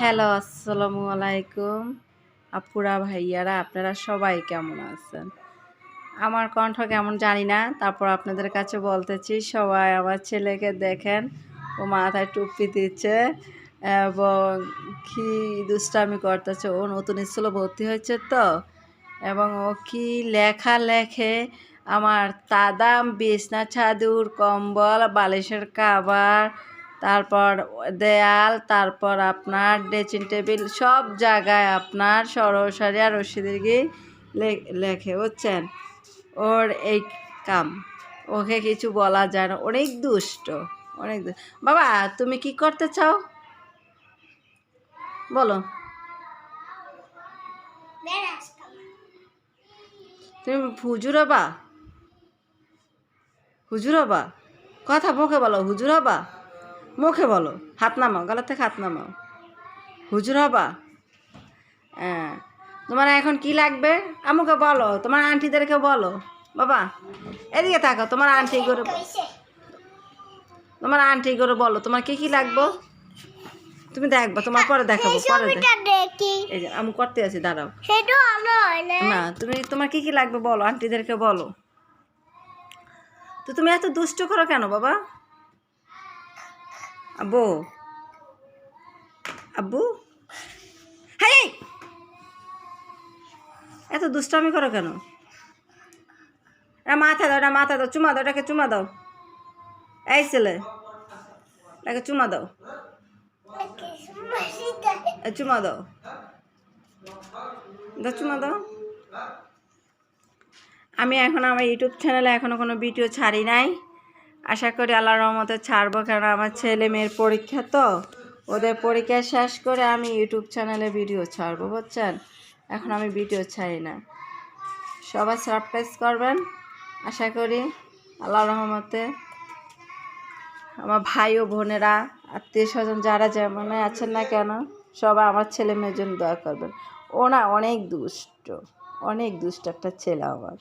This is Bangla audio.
হ্যালো, আসসালামু আলাইকুম। আপুরা, ভাইয়ারা, আপনারা সবাই কেমন আছেন? আমার কণ্ঠ কেমন জানি না, তারপর আপনাদের কাছে বলতেছি, সবাই আমার ছেলেকে দেখেন, ও মাথায় টুপি দিচ্ছে এবং কি দুষ্টামি করতেছে। ও নতুন স্কুলে ভর্তি হয়েছে তো, এবং ও কি লেখা লেখে আমার তাদাম, বিছনা ছাদুর কম্বল, বালিশের কাবার তারপর দেয়াল, তারপর আপনার ড্রেসিং টেবিল সব জায়গায় আপনার সরসারি আর রশিদিরগি লেখে, বুঝছেন? ওর এই কাম। ওকে কিছু বলা যায় না। অনেক দুষ্ট, অনেক বাবা, তুমি কি করতে চাও? বলো। তুমি হুজুর হবা? হুজুর হবা? কথা মুখে বলো, হুজুর হবা? মুখে বলো হাত নামাও গলা থেকে হাত নামাও। হুজুর হবা? হ্যাঁ। তোমার এখন কি লাগবে? আমাকে বলো তোমার আন্টিদেরকে বলো। বাবা এদিকে থাকো তোমার আন্টি করে তোমার আন্টি করে বলো তোমার কি কি লাগবে? তুমি দেখবা তোমার পরে দেখাবো পরে এই যে আমি করতে আছি দাঁড়াও। না তুমি তোমার কি কি লাগবে বলো আন্টিদেরকে বলো। তো তুমি এত দুষ্ট করো কেন বাবা? আব্বু। আব্বু। হ্যাঁ এত দুষ্টামি করো কেন? এটা মাথা দাও, এটা মাথা দাও, চুমা দাও, এটাকে চুমা দাও। এই ছেলে, এটাকে চুমা দাও। চুমা দাও। দাও, চুমা দাও। আমি এখন আমার ইউটিউব চ্যানেলে এখনও কোনো ভিডিও ছাড়ি নাই। আশা করি আল্লাহ রহমতে ছাড়বো কারণ আমার ছেলে মেয়ের পরীক্ষা তো। ওদের পরীক্ষা শেষ করে আমি ইউটিউব চ্যানেলে ভিডিও ছাড়বো, বুঝছেন? এখন আমি ভিডিও ছাড়ি না। সবাই সাবস্ক্রাইব করবেন। আশা করি আল্লাহ রহমতে আমার ভাই ও বোনেরা, আত্মীয় স্বজন যারা যেমন আছেন না কেন, সবাই আমার ছেলে মেয়ের জন্য দয়া করবেন। ও না অনেক দুষ্ট অনেক দুষ্ট একটা ছেলে আমার।